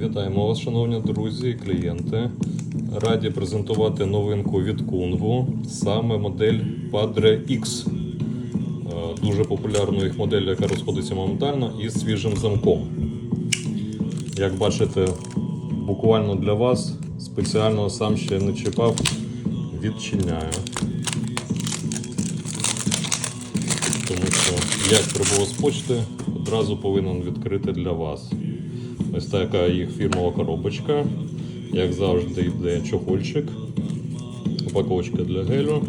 Вітаємо вас, шановні друзі і клієнти. Раді презентувати новинку від Kungfu, саме модель Padre X. Е, Дуже популярну їх модель, яка розходиться моментально і з свіжим замком. Як бачите, буквально для вас спеціально сам ще не чіпав, відчиняю. Тому що як прибуло з почти, одразу повинен відкрити для вас. Ось така їх фірмова коробочка. Як завжди, йде чохольчик, упаковочка для гелю,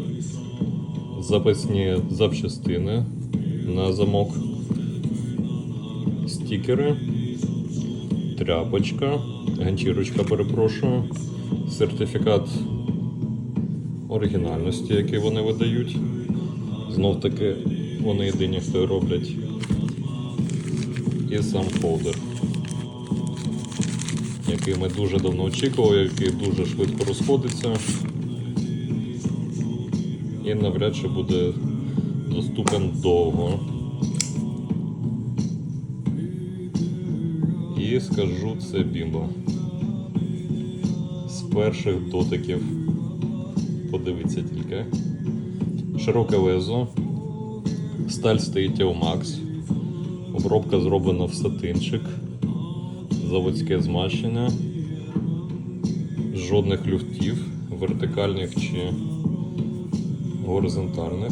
запасні запчастини на замок, стікери, тряпочка, ганчірочка, перепрошую, сертифікат оригінальності, який вони видають. Знов таки вони єдині, хто роблять. І сам фолдер який ми дуже давно очікували, який дуже швидко розходиться. І навряд чи буде доступен довго. І скажу це бімба. З перших дотиків. Подивіться тільки. Широке лезо. Сталь стоїть Max. Обробка зроблена в сатинчик заводське змащення, жодних люфтів, вертикальних чи горизонтальних.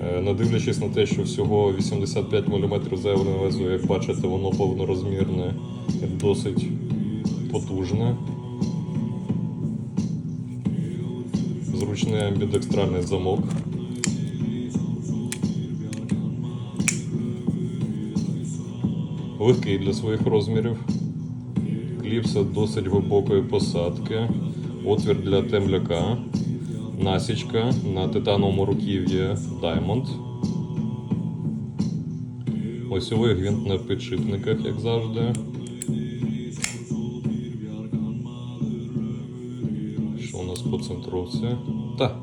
Е, Не дивлячись на те, що всього 85 мм заявлене лезо, як бачите, воно повнорозмірне і досить потужне. Зручний амбідекстральний замок. Легкий для своїх розмірів. Кліпса досить глибокої посадки, отвір для темляка, насічка на титановому руків'ї Diamond. Осьовий гвинт на підшипниках, як завжди. Що у нас по центровці? Та.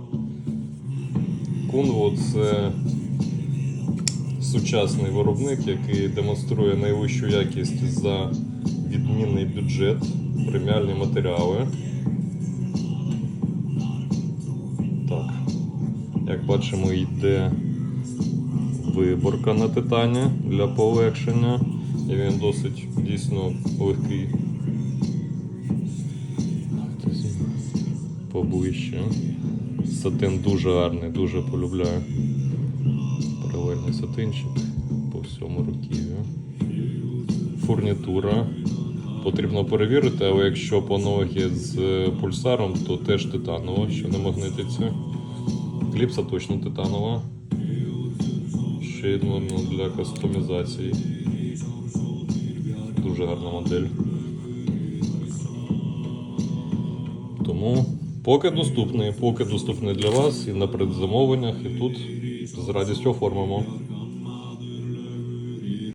Кунво це сучасний виробник, який демонструє найвищу якість за відмінний бюджет, преміальні матеріали. Так, як бачимо, йде виборка на титані для полегшення. І він досить дійсно легкий. Поближче. Сатин дуже гарний, дуже полюбляю сатинчик по всьому руків'ю. Фурнітура. Потрібно перевірити, але якщо по ноги з пульсаром, то теж титанова, що не магнититься. Кліпса точно титанова. Ще одно для кастомізації. Дуже гарна модель. Тому поки доступний, поки доступний для вас і на предзамовленнях, і тут з радістю оформимо.